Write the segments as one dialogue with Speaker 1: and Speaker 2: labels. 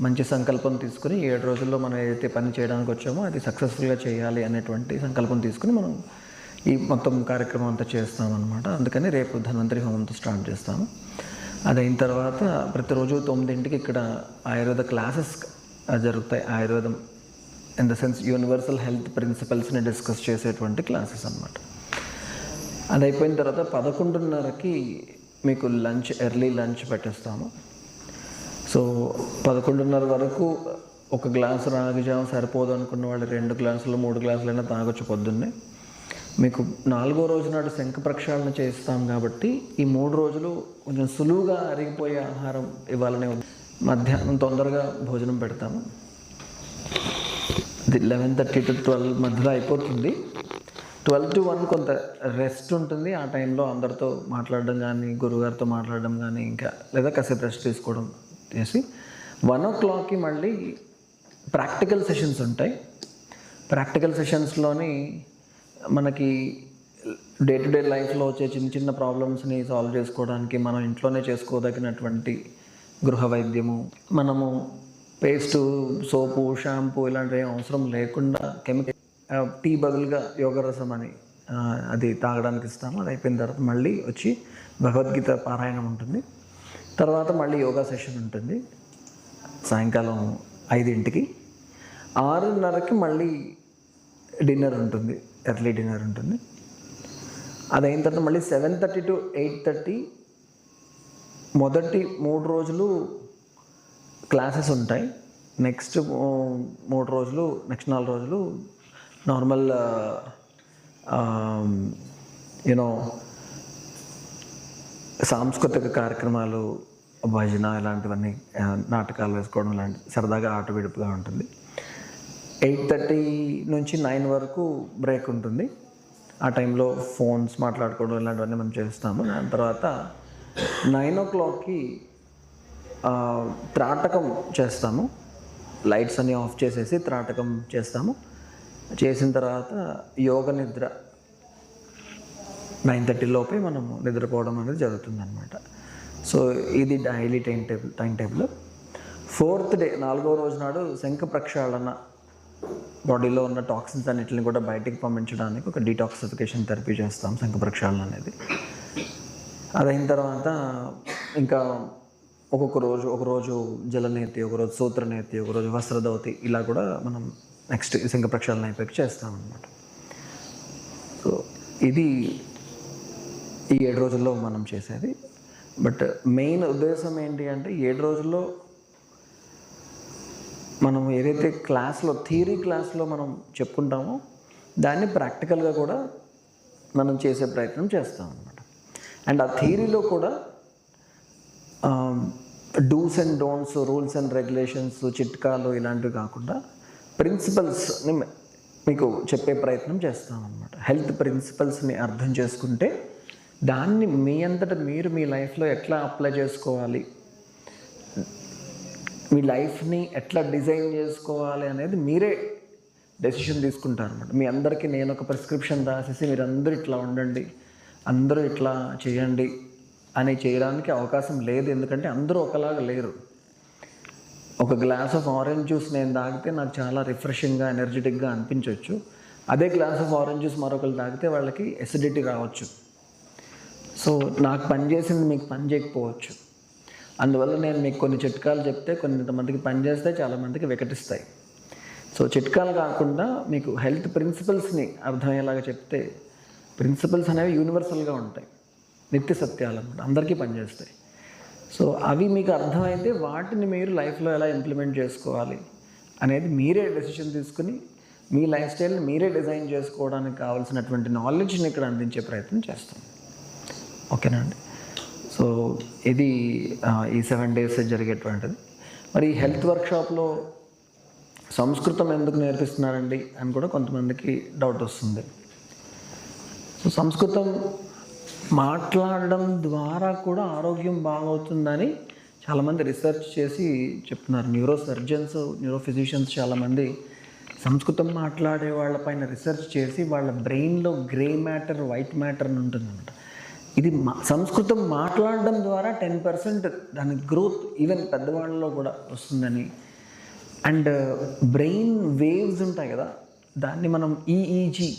Speaker 1: మంచి సంకల్పం తీసుకుని ఏడు రోజుల్లో మనం ఏదైతే పని చేయడానికి వచ్చామో అది సక్సెస్ఫుల్గా చేయాలి అనేటువంటి సంకల్పం తీసుకుని మనం ఈ మొత్తం కార్యక్రమం అంతా చేస్తామన్నమాట. అందుకని రేపు ధన్వంతరి హోమంతో స్టార్ట్ చేస్తాము. అది అయిన తర్వాత ప్రతిరోజు తొమ్మిదింటికి ఇక్కడ ఆయుర్వేద క్లాసెస్ జరుగుతాయి. ఆయుర్వేదం in the sense universal health ప్రిన్సిపల్స్ని డిస్కస్ చేసేటువంటి క్లాసెస్ అన్నమాట. అది అయిపోయిన తర్వాత పదకొండున్నరకి మీకు లంచ్ ఎర్లీ లంచ్ పెట్టేస్తాము. సో పదకొండున్నర వరకు ఒక గ్లాసు రాగిజాం సరిపోదు అనుకున్న వాళ్ళు రెండు గ్లాసులు మూడు గ్లాసులైనా తాగొచ్చు పొద్దున్నే. మీకు నాలుగో రోజు నాడు శంఖ ప్రక్షాళన చేస్తాం కాబట్టి ఈ మూడు రోజులు కొంచెం సులువుగా అరిగిపోయే ఆహారం ఇవ్వాలనే మధ్యాహ్నం తొందరగా భోజనం పెడతాము. ఇది లెవెన్ థర్టీ టు ట్వెల్వ్ మధ్యలో అయిపోతుంది. ట్వెల్వ్ టు వన్ కొంత రెస్ట్ ఉంటుంది. ఆ టైంలో అందరితో మాట్లాడడం కానీ గురుగారితో మాట్లాడడం కానీ ఇంకా లేదా కాసేపు రెస్ట్ తీసుకోవడం. చేసి వన్ ఓ క్లాక్కి మళ్ళీ ప్రాక్టికల్ సెషన్స్ ఉంటాయి. ప్రాక్టికల్ సెషన్స్లోని మనకి డే టు డే లైఫ్లో వచ్చే చిన్న చిన్న ప్రాబ్లమ్స్ని సాల్వ్ చేసుకోవడానికి మనం ఇంట్లోనే చేసుకోదగినటువంటి గృహ వైద్యము మనము పేస్టు సోపు షాంపూ ఇలాంటివి అవసరం లేకుండా కెమికల్ టీ బదులుగా యోగరసం అని అది తాగడానికి ఇస్తాము. అది అయిపోయిన తర్వాత మళ్ళీ వచ్చి భగవద్గీత పారాయణం ఉంటుంది. తర్వాత మళ్ళీ యోగా సెషన్ ఉంటుంది. సాయంకాలం ఐదింటికి. ఆరున్నరకి మళ్ళీ డిన్నర్ ఉంటుంది. ఎర్లీ డిన్నర్ ఉంటుంది. అది అయిన తర్వాత మళ్ళీ seven thirty to eight thirty మొదటి మూడు రోజులు క్లాసెస్ ఉంటాయి. నెక్స్ట్ మూడు రోజులు నెక్స్ట్ నాలుగు రోజులు నార్మల్ యూనో సాంస్కృతిక కార్యక్రమాలు భజన ఇలాంటివన్నీ నాటకాలు వేసుకోవడం ఇలాంటి సరదాగా ఆట విడుపుగా ఉంటుంది. ఎయిట్ థర్టీ నుంచి నైన్ వరకు బ్రేక్ ఉంటుంది. ఆ టైంలో ఫోన్స్ మాట్లాడుకోవడం ఇలాంటివన్నీ మనం చేస్తాము. దాని తర్వాత నైన్ ఓ క్లాక్కి త్రాటకం చేస్తాము. లైట్స్ అన్నీ ఆఫ్ చేసేసి త్రాటకం చేస్తాము. చేసిన తర్వాత యోగ నిద్ర నైన్ థర్టీ లోపే మనము నిద్రపోవడం అనేది జరుగుతుందన్నమాట. సో ఇది daily time table time table. Fourth day నాలుగో రోజు నాడు శంఖ ప్రక్షాళన. బాడీలో ఉన్న టాక్సిన్స్ అన్నిటిని కూడా బయటికి పంపించడానికి ఒక డీటాక్సిఫికేషన్ థెరపీ చేస్తాం శంఖ ప్రక్షాళన అనేది. అదైన తర్వాత ఇంకా ఒక్కొక్క రోజు ఒకరోజు జలనేతి ఒకరోజు సూత్రనేతి ఒక రోజు వస్త్రదవతి ఇలా కూడా మనం నెక్స్ట్ శంఖ ప్రక్షాళన అయిపోయి చేస్తాం సో ఇది ఈ ఏడు రోజుల్లో మనం చేసేది. బట్ మెయిన్ ఉద్దేశం ఏంటి అంటే ఏడు రోజుల్లో మనం ఏదైతే క్లాస్లో థియరీ క్లాస్లో మనం చెప్పుకుంటామో దాన్ని ప్రాక్టికల్గా కూడా మనం చేసే ప్రయత్నం చేస్తాం అనమాట అండ్ ఆ థియరీలో కూడా dos and don'ts rules and regulations చిట్కాలు ఇలాంటివి కాకుండా ప్రిన్సిపల్స్ని మీకు చెప్పే ప్రయత్నం చేస్తాం హెల్త్ ప్రిన్సిపల్స్ని అర్థం చేసుకుంటే దాన్ని మీ అంతటా మీరు మీ లైఫ్లో ఎట్లా అప్లై చేసుకోవాలి? మీ లైఫ్ని ఎట్లా డిజైన్ చేసుకోవాలి అనేది మీరే డెసిషన్ తీసుకుంటారు అనమాట మీ అందరికీ నేను ఒక ప్రిస్క్రిప్షన్ రాసేసి మీరు అందరూ ఇట్లా ఉండండి అందరూ ఇట్లా చేయండి అని చేయడానికి అవకాశం లేదు. ఎందుకంటే అందరూ ఒకలాగా లేరు. ఒక గ్లాస్ ఆఫ్ ఆరెంజ్ జ్యూస్ నేను తాగితే నాకు చాలా రిఫ్రెషింగ్గా ఎనర్జెటిక్గా అనిపించవచ్చు అదే గ్లాస్ ఆఫ్ ఆరెంజ్ జ్యూస్ మరొకరు తాగితే వాళ్ళకి ఎసిడిటీ రావచ్చు. సో నాకు పని చేసింది మీకు పని చేయకపోవచ్చు. అందువల్ల నేను మీకు కొన్ని చిట్కాలు చెప్తే కొంతమందికి పని చేస్తే చాలామందికి వికటిస్తాయి. సో చిట్కాలు కాకుండా మీకు హెల్త్ ప్రిన్సిపల్స్ని అర్థమయ్యేలాగా చెప్తే ప్రిన్సిపల్స్ అనేవి యూనివర్సల్గా ఉంటాయి. నిత్య సత్యాలు అనమాట అందరికీ పనిచేస్తాయి సో అవి మీకు అర్థమైతే వాటిని మీరు లైఫ్లో ఎలా ఇంప్లిమెంట్ చేసుకోవాలి అనేది మీరే డెసిషన్ తీసుకుని మీ లైఫ్ స్టైల్ని మీరే డిజైన్ చేసుకోవడానికి కావాల్సినటువంటి నాలెడ్జ్ని ఇక్కడ అందించే ప్రయత్నం చేస్తాం. ఓకేనా అండి? సో ఇది ఈ సెవెన్ డేస్ జరిగేటువంటిది. మరి ఈ హెల్త్ వర్క్షాప్లో సంస్కృతం ఎందుకు నేర్పిస్తున్నారండి అని కూడా కొంతమందికి డౌట్ వస్తుంది. సో సంస్కృతం మాట్లాడడం ద్వారా కూడా ఆరోగ్యం బాగవుతుందని చాలామంది రీసెర్చ్ చేసి చెప్తున్నారు. న్యూరో సర్జన్స్ న్యూరో ఫిజిషియన్స్ చాలామంది సంస్కృతం మాట్లాడే వాళ్ళపైన రీసెర్చ్ చేసి వాళ్ళ బ్రెయిన్లో గ్రే మ్యాటర్ వైట్ మ్యాటర్ అని ఉంటుందన్నమాట. ఇది మా సంస్కృతం మాట్లాడడం ద్వారా టెన్ పర్సెంట్ దాని గ్రోత్ ఈవెన్ పెద్దవాళ్ళలో కూడా వస్తుందని. అండ్ బ్రెయిన్ వేవ్స్ ఉంటాయి కదా దాన్ని మనం ఈఈజీ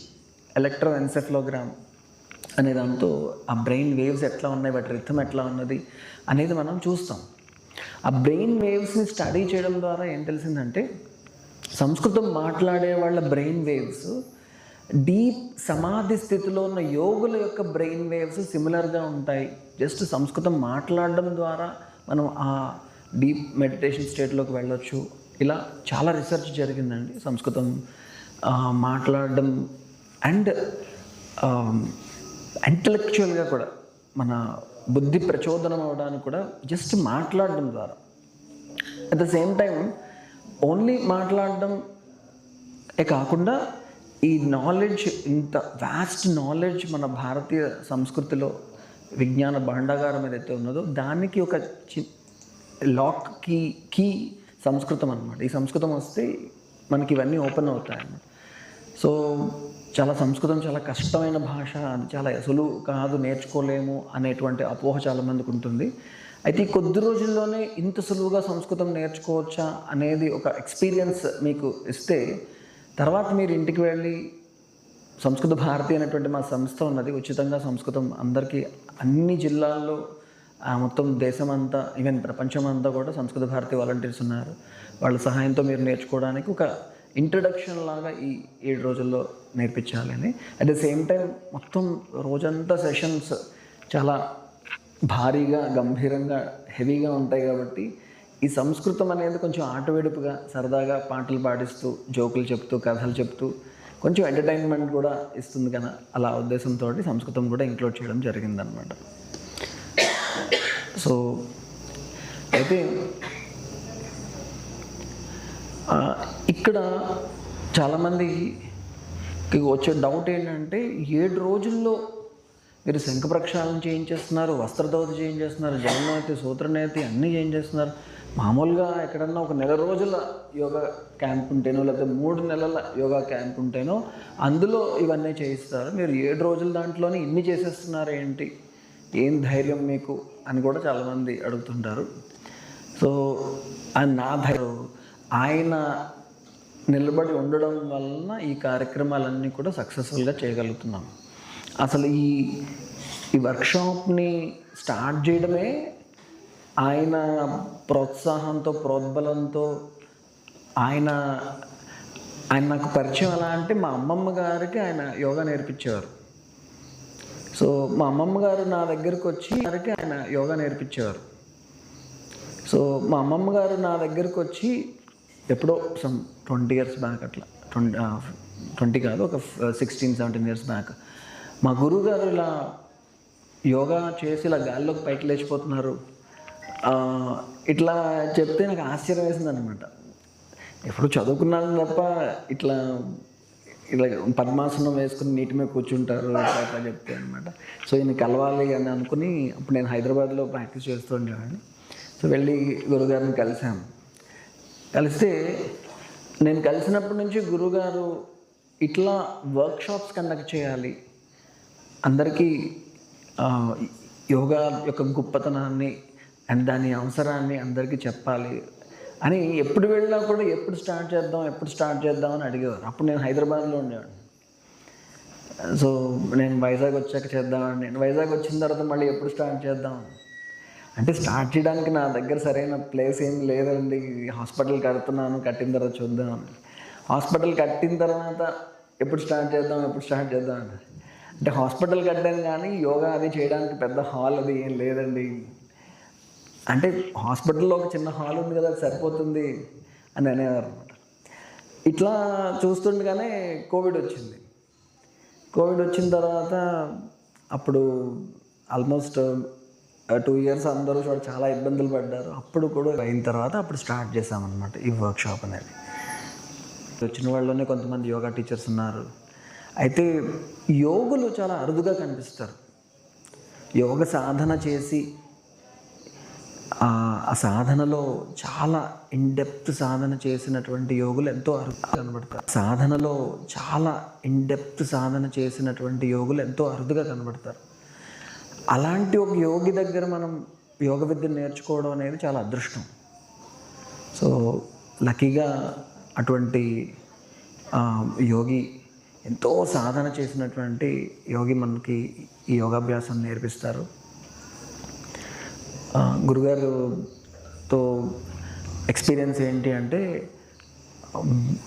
Speaker 1: ఎలక్ట్రో ఎన్సెఫ్లోగ్రామ్ అనే దాంతో ఆ బ్రెయిన్ వేవ్స్ ఎట్లా ఉన్నాయి వాటి రిథం ఎట్లా ఉన్నది అనేది మనం చూస్తాం. ఆ బ్రెయిన్ వేవ్స్ని స్టడీ చేయడం ద్వారా ఏం తెలిసిందంటే సంస్కృతం మాట్లాడే వాళ్ళ బ్రెయిన్ వేవ్స్ డీప్ సమాధి స్థితిలో ఉన్న యోగుల యొక్క బ్రెయిన్ వేవ్స్ సిమిలర్గా ఉంటాయి. జస్ట్ సంస్కృతం మాట్లాడడం ద్వారా మనం ఆ డీప్ మెడిటేషన్ స్టేట్లోకి వెళ్ళొచ్చు. ఇలా చాలా రీసెర్చ్ జరిగిందండి సంస్కృతం మాట్లాడడం అండ్ ఇంటలెక్చువల్గా కూడా మన బుద్ధి ప్రచోదనం అవడానికి కూడా జస్ట్ మాట్లాడడం ద్వారా. At the same time only మాట్లాడడం ఏ కాకుండా ఈ నాలెడ్జ్ ఇంత వాస్ట్ నాలెడ్జ్ మన భారతీయ సంస్కృతిలో విజ్ఞాన భాండాగారం ఏదైతే ఉన్నదో దానికి ఒక చి లాక్ కీ కీ సంస్కృతం అనమాట ఈ సంస్కృతం వస్తే మనకి ఇవన్నీ ఓపెన్ అవుతాయి అన్నమాట. సో చాలా సంస్కృతం చాలా కష్టమైన భాష అది చాలా సులువు కాదు నేర్చుకోలేము అనేటువంటి అపోహ చాలా మందికి ఉంటుంది. అయితే ఈ కొద్ది రోజుల్లోనే ఇంత సులువుగా సంస్కృతం నేర్చుకోవచ్చా అనేది ఒక ఎక్స్పీరియన్స్ మీకు ఇస్తే తర్వాత మీరు ఇంటికి వెళ్ళి సంస్కృత భారతి అనేటువంటి మా సంస్థ ఉన్నది. ఉచితంగా సంస్కృతం అందరికీ అన్ని జిల్లాల్లో ఆ మొత్తం దేశం అంతా ఈవెన్ ప్రపంచం అంతా కూడా సంస్కృత భారతి వాలంటీర్స్ ఉన్నారు. వాళ్ళ సహాయంతో మీరు నేర్చుకోవడానికి ఒక ఇంట్రడక్షన్ లాగా ఈ ఏడు రోజుల్లో నేర్పించాలని అట్ ద సేమ్ టైం మొత్తం రోజంతా సెషన్స్ చాలా భారీగా గంభీరంగా హెవీగా ఉంటాయి కాబట్టి ఈ సంస్కృతం అనేది కొంచెం ఆటవేడుపుగా సరదాగా పాటలు పాడిస్తూ జోకులు చెప్తూ కథలు చెప్తూ కొంచెం ఎంటర్టైన్మెంట్ కూడా ఇస్తుంది కదా. అలా ఉద్దేశంతో సంస్కృతం కూడా ఇంక్లూడ్ చేయడం జరిగిందనమాట. సో అయితే ఇక్కడ చాలామందికి వచ్చే డౌట్ ఏంటంటే ఏడు రోజుల్లో మీరు శంఖ ప్రక్షాళన చేయించేస్తున్నారు వస్త్రదౌతి చేయించేస్తున్నారు జగన్నేతి సూత్రనేతి అన్నీ చేయించేస్తున్నారు. మామూలుగా ఎక్కడన్నా ఒక నెల రోజుల యోగా క్యాంప్ ఉంటేనో లేకపోతే మూడు నెలల యోగా క్యాంప్ ఉంటేనో అందులో ఇవన్నీ చేయిస్తారు. మీరు ఏడు రోజుల దాంట్లోనే ఇన్ని చేసేస్తున్నారు ఏంటి? ఏం ధైర్యం మీకు? అని కూడా చాలామంది అడుగుతుంటారు. సో నా ధైర్యం ఆయన నిలబడి ఉండడం వలన ఈ కార్యక్రమాలన్నీ కూడా సక్సెస్ఫుల్గా చేయగలుగుతున్నాం. అసలు ఈ ఈ వర్క్షాప్ని స్టార్ట్ చేయడమే ఆయన ప్రోత్సాహంతో ప్రోద్బలంతో ఆయన ఆయన నాకు పరిచయం ఎలా అంటే మా అమ్మమ్మ గారికి ఆయన యోగా నేర్పించేవారు. సో మా అమ్మమ్మ గారు నా దగ్గరకు వచ్చి గారికి ఆయన యోగా నేర్పించేవారు. సో మా అమ్మమ్మ గారు నా దగ్గరకు వచ్చి ఎప్పుడో సమ్ ట్వంటీ ఇయర్స్ బ్యాక్ అట్లా ట్వంటీ ట్వంటీ కాదు ఒక సిక్స్టీన్ సెవెంటీన్ ఇయర్స్ బ్యాక్ మా గురువు గారు ఇలా యోగా చేసి ఇలా గాల్లోకి పైకి లేచిపోతున్నారు. ఇట్లా చెప్తే నాకు ఆశ్చర్యం వేసింది అనమాట ఎప్పుడు చదువుకున్నాను తప్ప ఇట్లా ఇలా పద్మాసనం వేసుకుని నీటి మీద కూర్చుంటారు ఇట్లా ఇట్లా చెప్తే అనమాట సో ఈయన కలవాలి అని అనుకుని అప్పుడు నేను హైదరాబాద్లో ప్రాక్టీస్ చేస్తూ ఉండేవాడిని. సో వెళ్ళి గురుగారిని కలిసాము కలిస్తే నేను కలిసినప్పటి నుంచి గురుగారు ఇట్లా వర్క్షాప్స్ కండక్ట్ చేయాలి. అందరికీ యోగా యొక్క గొప్పతనాన్ని అండ్ దాని అవసరాన్ని అందరికీ చెప్పాలి. అని ఎప్పుడు వెళ్ళినా కూడా ఎప్పుడు స్టార్ట్ చేద్దాం ఎప్పుడు స్టార్ట్ చేద్దాం అని అడిగేవారు. అప్పుడు నేను హైదరాబాద్లో ఉండేవాడిని. సో నేను వైజాగ్ వచ్చాక చేద్దామని. నేను వైజాగ్ వచ్చిన తర్వాత మళ్ళీ ఎప్పుడు స్టార్ట్ చేద్దాం? అంటే స్టార్ట్ చేయడానికి నా దగ్గర సరైన ప్లేస్ ఏం లేదండి. హాస్పిటల్ కడుతున్నాను కట్టిన తర్వాత చూద్దాం హాస్పిటల్ కట్టిన తర్వాత ఎప్పుడు స్టార్ట్ చేద్దాం ఎప్పుడు స్టార్ట్ చేద్దాం అంటే హాస్పిటల్ కట్టాను కానీ యోగా అది చేయడానికి పెద్ద హాల్ అది ఏం లేదండి. అంటే హాస్పిటల్లో ఒక చిన్న హాల్ ఉంది కదా అది సరిపోతుంది అని అనేవారు అనమాట ఇట్లా చూస్తుండగానే కోవిడ్ వచ్చింది. కోవిడ్ వచ్చిన తర్వాత అప్పుడు ఆల్మోస్ట్ టూ ఇయర్స్ అందరూ చూడ చాలా ఇబ్బందులు పడ్డారు. అప్పుడు కూడా అయిన తర్వాత అప్పుడు స్టార్ట్ చేసామన్నమాట ఈ వర్క్షాప్ అనేది. వచ్చిన వాళ్ళలోనే కొంతమంది యోగా టీచర్స్ ఉన్నారు. అయితే యోగులు చాలా అరుదుగా కనిపిస్తారు. యోగ సాధన చేసి ఆ సాధనలో చాలా ఇన్డెప్త్ సాధన చేసినటువంటి యోగులు ఎంతో అరుదుగా కనబడతారు. సాధనలో చాలా ఇన్డెప్త్ సాధన చేసినటువంటి యోగులు ఎంతో అరుదుగా కనబడతారు. అలాంటి ఒక యోగి దగ్గర మనం యోగ విద్యను నేర్చుకోవడం అనేది చాలా అదృష్టం. సో లక్కీగా అటువంటి యోగి ఎంతో సాధన చేసినటువంటి యోగి మనకి ఈ యోగాభ్యాసం నేర్పిస్తారు. గురుగారుతో ఎక్స్పీరియన్స్ ఏంటి అంటే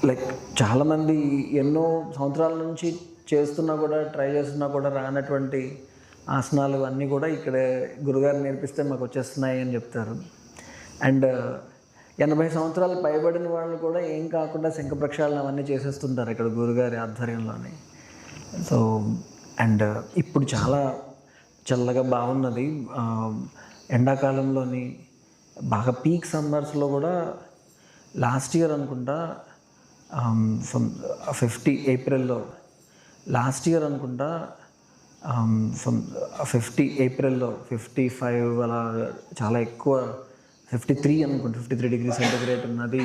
Speaker 1: లైక్ చాలామంది ఎన్నో సంవత్సరాల నుంచి చేస్తున్నా కూడా ట్రై చేస్తున్నా కూడా రానటువంటి ఆసనాలు అన్నీ కూడా ఇక్కడ గురుగారు నేర్పిస్తే మాకు వచ్చేస్తున్నాయి అని చెప్తారు. అండ్ ఎనభై సంవత్సరాలు పైబడిన వాళ్ళు కూడా ఏం కాకుండా శంఖ ప్రక్షాళన అవన్నీ చేసేస్తుంటారు ఇక్కడ గురుగారి ఆధ్వర్యంలోనే. సో అండ్ ఇప్పుడు చాలా చల్లగా బాగున్నది. ఎండాకాలంలోని బాగా పీక్ సమ్మర్స్లో కూడా లాస్ట్ ఇయర్ అనుకుంటా సమ్ ఫిఫ్టీ ఏప్రిల్లో లాస్ట్ ఇయర్ అనుకుంటా సమ్ ఫిఫ్టీ ఏప్రిల్లో ఫిఫ్టీ ఫైవ్ అలా చాలా ఎక్కువ ఫిఫ్టీ త్రీ అనుకుంటా ఫిఫ్టీ త్రీ డిగ్రీ సెంటిగ్రేడ్ ఉన్నది.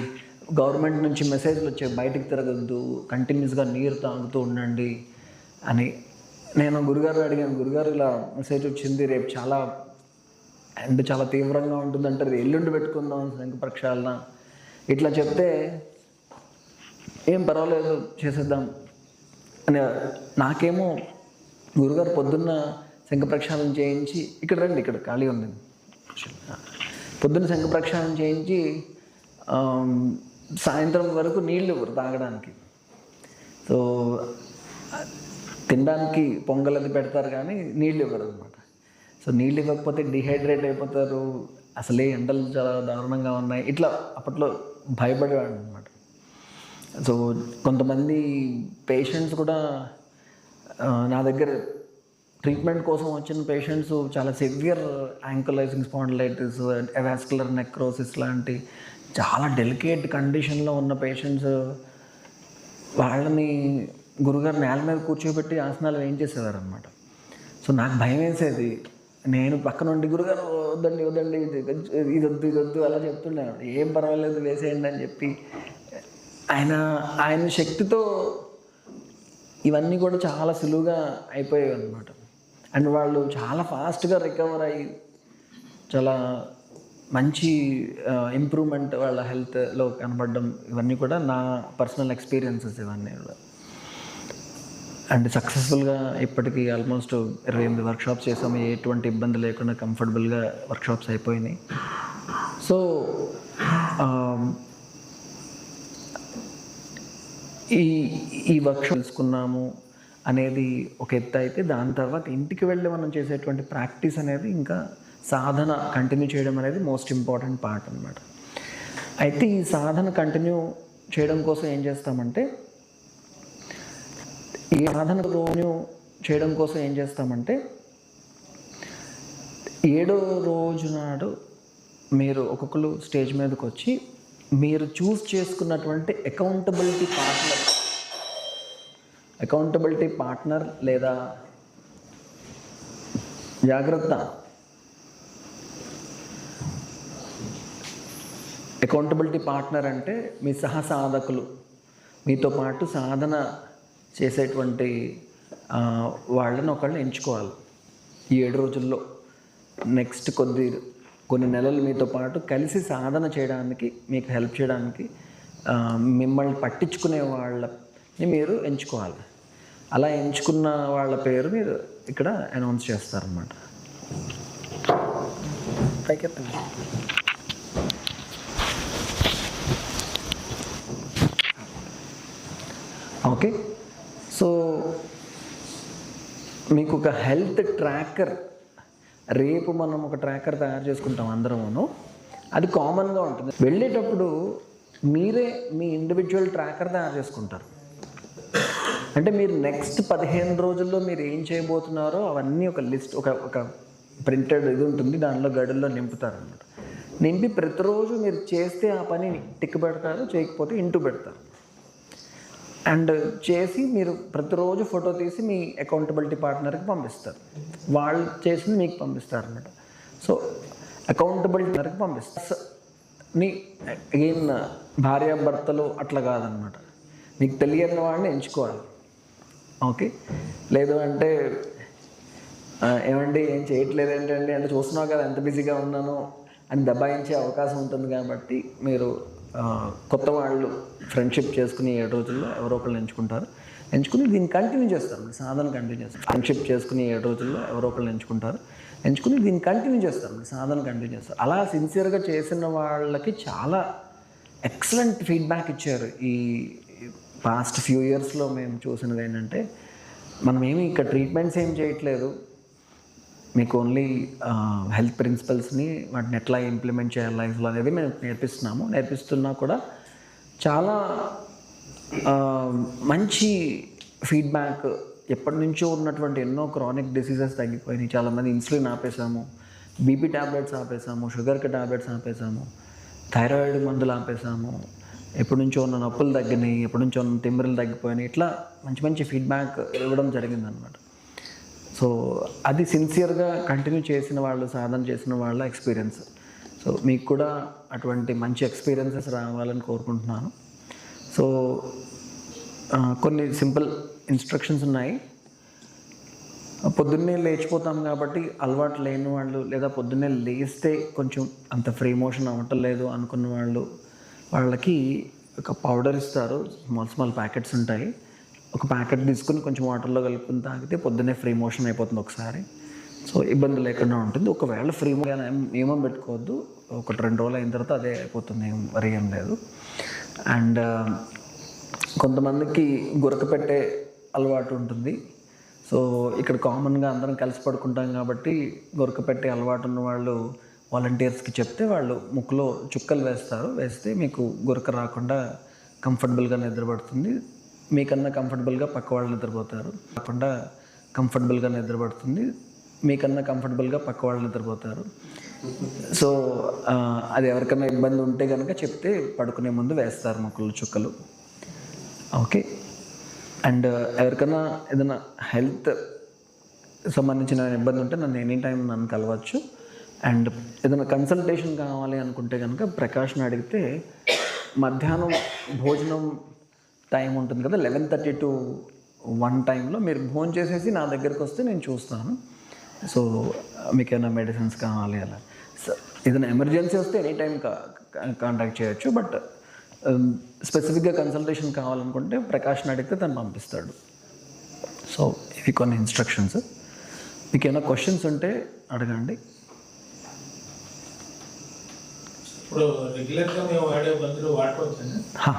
Speaker 1: గవర్నమెంట్ నుంచి మెసేజ్లు వచ్చాయి బయటికి తిరగద్దు కంటిన్యూస్గా నీరు తాగుతూ ఉండండి అని. నేను గురుగారు అడిగాను గురుగారు ఇలా మెసేజ్ వచ్చింది రేపు చాలా అండ్ చాలా తీవ్రంగా ఉంటుందంటే అంటారు ఎల్లుండి పెట్టుకుందాం శంఖ ప్రక్షాళన. ఇట్లా చెప్తే ఏం పర్వాలేదు చేసేద్దాం. అని నాకేమో గురుగారు పొద్దున్న శంఖ ప్రక్షాళన చేయించి ఇక్కడ రండి ఇక్కడ ఖాళీ ఉంది. పొద్దున్న శంఖ ప్రక్షాళన చేయించి సాయంత్రం వరకు నీళ్ళు తాగడానికి. సో తినడానికి పొంగల్ అది పెడతారు కానీ నీళ్ళు ఇవ్వరు అనమాట సో నీళ్ళు ఇవ్వకపోతే డిహైడ్రేట్ అయిపోతారు. అసలే ఎండలు చాలా దారుణంగా ఉన్నాయి. ఇట్లా అప్పట్లో భయపడేవాడు అనమాట సో కొంతమంది పేషెంట్స్ కూడా నా దగ్గర ట్రీట్మెంట్ కోసం వచ్చిన పేషెంట్స్ చాలా severe ankylosing spondylitis avascular necrosis లాంటి చాలా డెలికేట్ కండిషన్లో ఉన్న పేషెంట్స్ వాళ్ళని గురుగారు నేల మీద కూర్చోబెట్టి ఆసనాలు వేయించేసేవారు అనమాట సో నాకు భయం వేసేది నేను పక్కన ఉండి గురుగారు వద్దండి వద్దండి ఇది ఇది వద్దు ఇది వద్దు అలా చెప్తున్నాను ఏం పర్వాలేదు వేసేయండి అని చెప్పి. ఆయన ఆయన శక్తితో ఇవన్నీ కూడా చాలా సులువుగా అయిపోయాయి అనమాట అండ్ వాళ్ళు చాలా ఫాస్ట్గా రికవర్ అయ్యి చాలా మంచి ఇంప్రూవ్మెంట్ వాళ్ళ హెల్త్లో కనబడడం ఇవన్నీ కూడా నా పర్సనల్ ఎక్స్పీరియన్సెస్ ఇవన్నీ కూడా. అండ్ సక్సెస్ఫుల్గా ఇప్పటికీ ఆల్మోస్ట్ ఇరవై ఎనిమిది వర్క్షాప్స్ చేసాము ఎటువంటి ఇబ్బంది లేకుండా కంఫర్టబుల్గా వర్క్షాప్స్ అయిపోయినాయి. సో ఈ ఈ వర్క్షాప్ తెలుసుకున్నాము అనేది ఒక ఎత్తు అయితే దాని తర్వాత ఇంటికి వెళ్ళి మనం చేసేటువంటి ప్రాక్టీస్ అనేది ఇంకా సాధన కంటిన్యూ చేయడం అనేది మోస్ట్ ఇంపార్టెంట్ పార్ట్ అనమాట అయితే ఈ సాధన కంటిన్యూ చేయడం కోసం ఏం చేస్తామంటే ఈ సాధన రోజు చేయడం కోసం ఏం చేస్తామంటే ఏడో రోజు నాడు మీరు ఒక్కొక్కరు స్టేజ్ మీదకి వచ్చి మీరు చూస్ చేసుకున్నటువంటి అకౌంటబిలిటీ పార్ట్నర్ అకౌంటబిలిటీ పార్ట్నర్ లేదా జాగ్రత్త. అకౌంటబిలిటీ పార్ట్నర్ అంటే మీ సహ సాధకులు. మీతో పాటు సాధన చేసేటువంటి వాళ్ళని ఒకళ్ళని ఎంచుకోవాలి. ఈ ఏడు రోజుల్లో నెక్స్ట్ కొద్ది కొన్ని నెలలు మీతో పాటు కలిసి సాధన చేయడానికి మీకు హెల్ప్ చేయడానికి మిమ్మల్ని పట్టించుకునే వాళ్ళని మీరు ఎంచుకోవాలి. అలా ఎంచుకున్న వాళ్ళ పేరు మీరు ఇక్కడ అనౌన్స్ చేస్తారన్నమాట. పైకెత్తండి ఓకే సో మీకు ఒక హెల్త్ ట్రాకర్ రేపు మనం ఒక ట్రాకర్ తయారు చేసుకుంటాం అందరమును. అది కామన్గా ఉంటుంది. వెళ్ళేటప్పుడు మీరే మీ ఇండివిజువల్ ట్రాకర్ తయారు చేసుకుంటారు. అంటే మీరు నెక్స్ట్ పదిహేను రోజుల్లో మీరు ఏం చేయబోతున్నారో అవన్నీ ఒక లిస్ట్ ఒక ఒక ప్రింటెడ్ ఇది ఉంటుంది. దానిలో గడుల్లో నింపుతారు అన్నమాట నింపి ప్రతిరోజు మీరు చేస్తే ఆ పని టిక్ పెడతారు చేయకపోతే ఇంటూ పెడతారు. అండ్ చేసి మీరు ప్రతిరోజు ఫోటో తీసి మీ అకౌంటబిలిటీ పార్ట్నర్కి పంపిస్తారు. వాళ్ళు చేసింది మీకు పంపిస్తారు అనమాట సో అకౌంటబిలిటీ పంపిస్తారు. నీ అగైన్ భార్యాభర్తలు అట్లా కాదనమాట మీకు తెలియని వాడిని ఎంచుకోవాలి. ఓకే? లేదు అంటే ఏమండి ఏం చేయట్లేదు ఏంటండి? అంటే చూస్తున్నావు కదా ఎంత బిజీగా ఉన్నానో అని దబాయించే అవకాశం ఉంటుంది కాబట్టి మీరు కొత్త వాళ్ళు ఫ్రెండ్షిప్ చేసుకుని ఏడు రోజుల్లో ఎవరో ఒకళ్ళు ఎంచుకుంటారు. ఎంచుకుని దీన్ని కంటిన్యూ చేస్తారు. సాధన కంటిన్యూ చేస్తారు. ఫ్రెండ్షిప్ చేసుకుని ఏడు రోజుల్లో ఎవరో ఒకళ్ళు ఎంచుకుంటారు. ఎంచుకుని దీన్ని కంటిన్యూ చేస్తారు. సాధన కంటిన్యూ చేస్తారు. అలా సిన్సియర్గా చేసిన వాళ్ళకి చాలా ఎక్సలెంట్ ఫీడ్బ్యాక్ ఇచ్చారు. ఈ పాస్ట్ ఫ్యూ ఇయర్స్లో మేము చూసినది ఏంటంటే మనం ఏమి ఇక్కడ ట్రీట్మెంట్స్ ఏం చేయట్లేదు. మీకు ఓన్లీ హెల్త్ ప్రిన్సిపల్స్ని వాటిని ఎట్లా ఇంప్లిమెంట్ చేయాలి లైఫ్లో అనేది మేము నేర్పిస్తున్నాము. నేర్పిస్తున్నా కూడా చాలా మంచి ఫీడ్బ్యాక్ ఎప్పటి నుంచో ఉన్నటువంటి ఎన్నో క్రానిక్ డిసీజెస్ తగ్గిపోయినాయి. చాలామంది ఇన్సులిన్ ఆపేసాము బీపీ ట్యాబ్లెట్స్ ఆపేసాము షుగర్కి ట్యాబ్లెట్స్ ఆపేసాము థైరాయిడ్ మందులు ఆపేసాము ఎప్పటి నుంచో ఉన్న నొప్పులు తగ్గినాయి ఎప్పటి నుంచో ఉన్న తిమ్మిరలు తగ్గిపోయినాయి. ఇట్లా మంచి మంచి ఫీడ్బ్యాక్ ఇవ్వడం జరిగిందనమాట సో అది సిన్సియర్గా కంటిన్యూ చేసిన వాళ్ళు సాధన చేసిన వాళ్ళ ఎక్స్పీరియన్స్ సో మీకు కూడా అటువంటి మంచి ఎక్స్పీరియన్సెస్ రావాలని కోరుకుంటున్నాను. సో కొన్ని సింపుల్ ఇన్స్ట్రక్షన్స్ ఉన్నాయి. పొద్దున్నే లేచిపోతాం కాబట్టి అలవాటు లేని వాళ్ళు లేదా పొద్దున్నే లేస్తే కొంచెం అంత ఫ్రీ మోషన్ అవ్వటం లేదు అనుకున్న వాళ్ళు వాళ్ళకి ఒక పౌడర్ ఇస్తారు. స్మాల్ స్మాల్ ప్యాకెట్స్ ఉంటాయి. ఒక ప్యాకెట్ తీసుకుని కొంచెం వాటర్లో కలుపుకుని తాగితే పొద్దున్నే ఫ్రీ మోషన్ అయిపోతుంది ఒకసారి. సో ఇబ్బంది లేకుండా ఉంటుంది. ఒకవేళ ఫ్రీ మోషన్ నియమం పెట్టుకోవద్దు. ఒకటి రెండు రోజులు అయిన తర్వాత అదే అయిపోతుంది. ఏం వరి ఏం లేదు. అండ్ కొంతమందికి గురక పెట్టే అలవాటు ఉంటుంది. సో ఇక్కడ కామన్గా అందరం కలిసి పడుకుంటాం కాబట్టి గురక పెట్టే అలవాటు ఉన్న వాళ్ళు వాలంటీర్స్కి చెప్తే వాళ్ళు ముక్కులో చుక్కలు వేస్తారు. వేస్తే మీకు గురక రాకుండా కంఫర్టబుల్గా నిద్రపడుతుంది. మీకన్నా కంఫర్టబుల్గా పక్క వాళ్ళు నిద్రపోతారు. కాకుండా కంఫర్టబుల్గా నిద్రపడుతుంది. మీకన్నా కంఫర్టబుల్గా పక్క వాళ్ళు నిద్రపోతారు. సో అది ఎవరికైనా ఇబ్బంది ఉంటే కనుక చెప్తే పడుకునే ముందు వేస్తారు మొక్కలు చుక్కలు. ఓకే? అండ్ ఎవరికైనా ఏదైనా హెల్త్ సంబంధించిన ఇబ్బంది ఉంటే నన్ను ఎనీ టైం నన్ను కలవచ్చు. అండ్ ఏదైనా కన్సల్టేషన్ కావాలి అనుకుంటే కనుక ప్రకాష్ని అడిగితే మధ్యాహ్నం భోజనం టైం ఉంటుంది కదా లెవెన్ థర్టీ టు వన్ టైంలో మీరు భోజనం చేసేసి నా దగ్గరికి వస్తే నేను చూస్తాను. సో మీకు ఏమైనా మెడిసిన్స్ కావాలి అలా. సో ఏదైనా ఎమర్జెన్సీ వస్తే ఎనీ టైం కాంటాక్ట్ చేయొచ్చు బట్ స్పెసిఫిక్గా కన్సల్టేషన్ కావాలనుకుంటే ప్రకాష్ని అడిగితే తను పంపిస్తాడు. సో ఇవి కొన్ని ఇన్స్ట్రక్షన్స్ మీకు ఏమైనా క్వశ్చన్స్ ఉంటే అడగండి.
Speaker 2: ఇప్పుడు రెగ్యులర్గా మేము వాడే మందులు
Speaker 1: హా,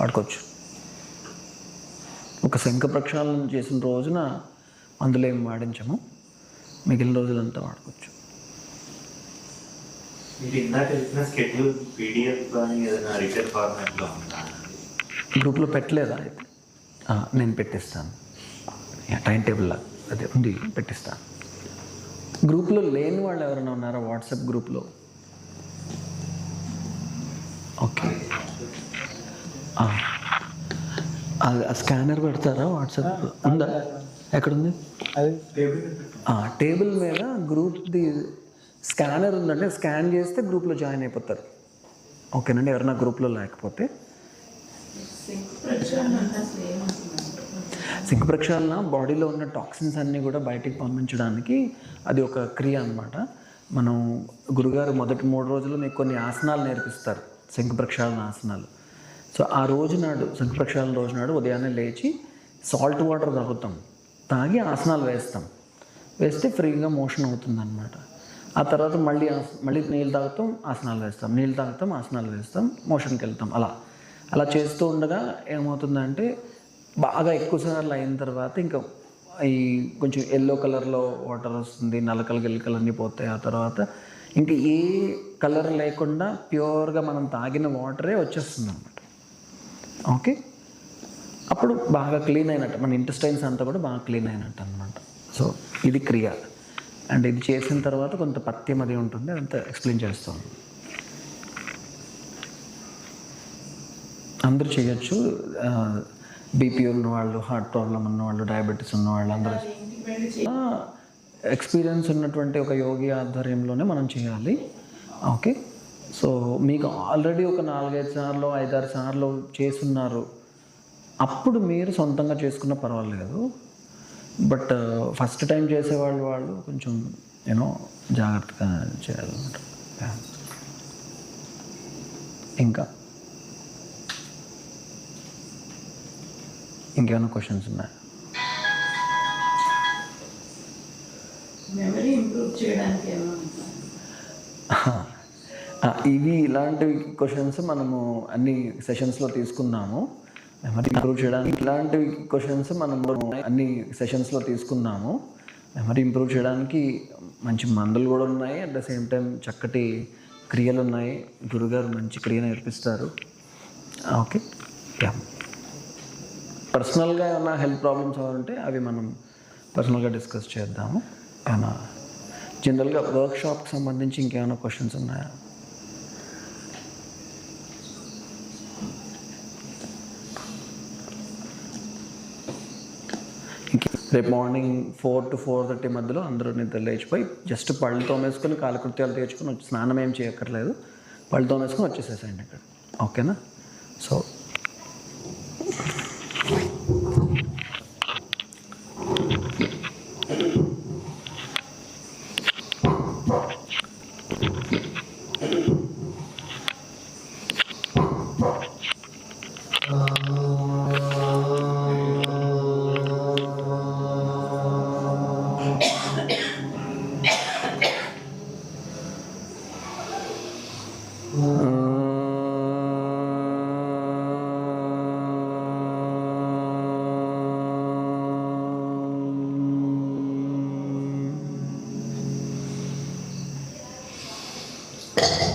Speaker 1: వాడుకోవచ్చు. ఒక శంఖ ప్రక్షాళన చేసిన రోజున అందులో ఏం వాడించము. మిగిలిన రోజులంతా వాడుకోవచ్చు. గ్రూప్లో పెట్టలేదా అయితే నేను పెట్టిస్తాను. యా, టైం టేబుల్ అదే ఉంది పెట్టిస్తాను. గ్రూప్లో లేని వాళ్ళు ఎవరైనా ఉన్నారా వాట్సాప్ గ్రూప్లో? ఓకే. స్కానర్ పెడతారా వాట్సాప్? ఉందా? ఎక్కడుంది? టేబుల్ మీద గ్రూప్ది స్కానర్ ఉందంటే స్కాన్ చేస్తే గ్రూప్లో జాయిన్ అయిపోతారు. ఓకేనండి ఎవరైనా గ్రూప్లో లేకపోతే. సింక్ ప్రక్షాళన బాడీలో ఉన్న టాక్సిన్స్ అన్నీ కూడా బయటికి పంపించడానికి అది ఒక క్రియ అన్నమాట. మనం గురుగారు మొదటి మూడు రోజులు మీకు కొన్ని ఆసనాలు నేర్పిస్తారు. శంఖ ప్రక్షాళన ఆసనాలు. సో ఆ రోజు నాడు శంఖ రోజు నాడు ఉదయాన్నే లేచి సాల్ట్ వాటర్ తాగుతాం. తాగి ఆసనాలు వేస్తాం. వేస్తే ఫ్రీగా మోషన్ అవుతుంది అనమాట ఆ తర్వాత మళ్ళీ మళ్ళీ నీళ్ళు తాగుతాం ఆసనాలు వేస్తాం. నీళ్ళు తాగుతాం ఆసనాలు వేస్తాం మోషన్కి వెళ్తాం అలా. అలా చేస్తూ ఉండగా ఏమవుతుందంటే బాగా ఎక్కువ సార్లు అయిన తర్వాత ఇంకా ఈ కొంచెం ఎల్లో కలర్లో వాటర్ వస్తుంది నలకలు గిలకలు అన్నీ పోతాయి. ఆ తర్వాత ఇంకా ఏ కలర్ లేకుండా ప్యూర్గా మనం తాగిన వాటరే వచ్చేస్తుంది అన్నమాట ఓకే? అప్పుడు బాగా క్లీన్ అయినట్టు మన ఇంటెస్టైన్స్ అంతా కూడా బాగా క్లీన్ అయినట్టు అనమాట సో ఇది క్రియ. అండ్ ఇది చేసిన తర్వాత కొంత పత్యం అది ఉంటుంది అదంతా ఎక్స్ప్లెయిన్ చేస్తాం. అందరూ చేయొచ్చు. బీపీ ఉన్నవాళ్ళు హార్ట్ ప్రాబ్లం ఉన్నవాళ్ళు డయాబెటీస్ ఉన్నవాళ్ళు అందరూ. ఎక్స్పీరియన్స్ ఉన్నటువంటి ఒక యోగి ఆధ్వర్యంలోనే మనం చేయాలి. ఓకే? సో మీకు ఆల్రెడీ ఒక నాలుగైదు సార్లు ఐదారు సార్లు చేస్తున్నారు. అప్పుడు మీరు సొంతంగా చేసుకున్న పర్వాలేదు. బట్ ఫస్ట్ టైం చేసేవాళ్ళు వాళ్ళు కొంచెం యూనో జాగ్రత్తగా చేయాలన్నమాట. ఇంకా? ఇంకేమైనా క్వశ్చన్స్ ఉన్నాయా?
Speaker 3: మెమరీ ఇంప్రూవ్ చేయడానికి
Speaker 1: ఇవి ఇలాంటి క్వశ్చన్స్ మనము అన్ని సెషన్స్లో తీసుకున్నాము. మెమరీ ఇంప్రూవ్ చేయడానికి ఇలాంటి క్వశ్చన్స్ మనము అన్ని సెషన్స్లో తీసుకున్నాము. మరి ఇంప్రూవ్ చేయడానికి మంచి మందులు కూడా ఉన్నాయి. అట్ ద సేమ్ టైం చక్కటి క్రియలు ఉన్నాయి. గురుగారు మంచి క్రియ నేర్పిస్తారు. ఓకే యా పర్సనల్గా ఏమైనా హెల్త్ ప్రాబ్లమ్స్ ఉంటే అవి మనం పర్సనల్గా డిస్కస్ చేద్దాము. ఏమైనా జనరల్గా వర్క్ షాప్కి సంబంధించి ఇంకేమైనా క్వశ్చన్స్ ఉన్నాయా? రేపు morning four to four thirty మధ్యలో అందరూ నిద్ర లేచిపోయి జస్ట్ పళ్ళు తోమేసుకొని కాలకృత్యాలు తీర్చుకొని స్నానం ఏం చేయక్కర్లేదు. పళ్ళు తోమేసుకొని వచ్చేసేసేయండి ఇక్కడ. ఓకేనా? సో
Speaker 4: you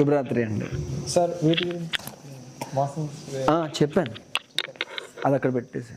Speaker 1: శుభరాత్రి అండి.
Speaker 5: సార్ వీటి గురించి
Speaker 1: చెప్పాను. అది అక్కడ పెట్టేసి